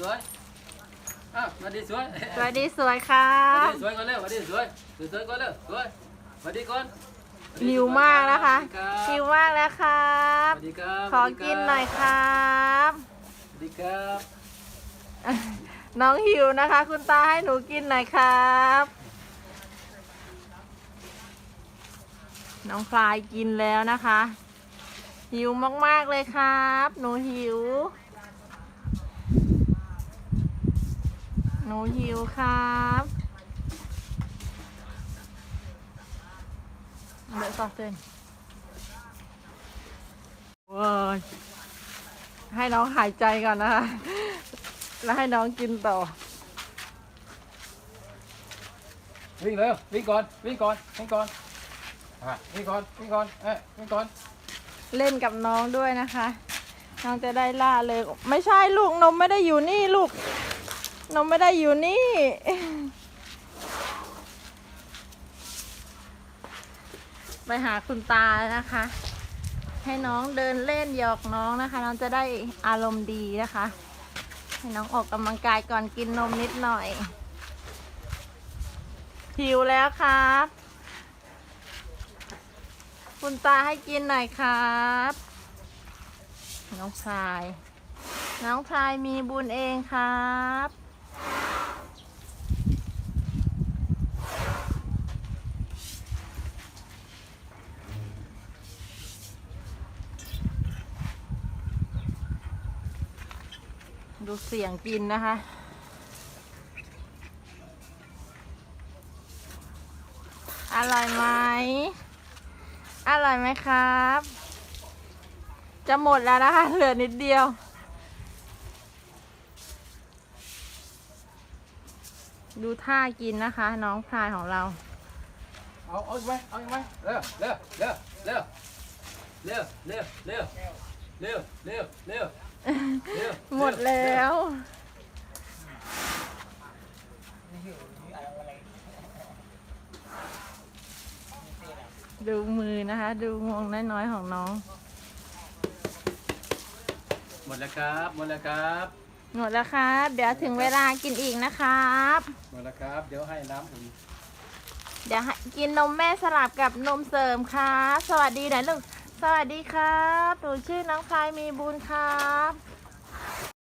สวยอ้าวมาดีสวยสวัสดีสวยครัมาบ ดีสวยก่อนเร็วมาดีสวยสวยสวยก่อนเร็วสวยมาดีก่อนมาดีหิวมากนะคะสวัสดีครับหิวมากแล้วครับ สวัสดีครับขอกินหน่อยครับ สวัสดีครับน้องหิวนะคะ คุณตาให้หนูกินหน่อยครับ น้องพลายกินแล้วนะคะ หิวมากๆเลยครับ หนูหิว หนูหิวครับเดี๋ยวซอสเส้นว้ายให้น้องหายใจก่อนนะคะ แล้วให้น้องกินต่อ วิ่งเร็ววิ่งก่อนวิ่งก่อนวิ่งก่อนอะวิ่งก่อนวิ่งก่อนเอ้ยวิ่งก่อนเล่นกับน้องด้วยนะคะ น้องจะได้ล่าเลย ไม่ใช่ลูกนมไม่ได้อยู่นี่ลูก นมไม่ได้อยู่นี่ ไปหาคุณตานะคะ ให้น้องเดินเล่นหยอกน้องนะคะ น้องจะได้อารมณ์ดีนะคะ ให้น้องออกกำลังกายก่อนกินนมนิดหน่อย หิวแล้วครับ คุณตาให้กินหน่อยครับ น้องพลายน้องพลายมีบุญเองครับ ดูเสียงกินนะคะ อร่อยไหม อร่อยไหมครับ จะหมดแล้วนะคะ เหลือนิดเดียว ดูท่ากินนะคะ น้องพลายของเรา เอา เอาอีกไหมเอาอีกไหมเร็วเร็วเร็วเร็วเร็วเร็วเร็วเร็วเร็วเร็วเร็ว หมดแล้วดูมือนะคะ ดูงวงน้อยๆของน้อง หมดแล้วครับ หมดแล้วครับ หมดแล้วครับ เดี๋ยวถึงเวลากินอีกนะครับ หมดแล้วครับ เดี๋ยวให้น้ำอุ่นเดี๋ยวให้กินนมแม่สลับกับนมเสริมครับสวัสดีหน่อยลูก สวัสดีครับ หนูชื่อน้องพายมีบุญครับ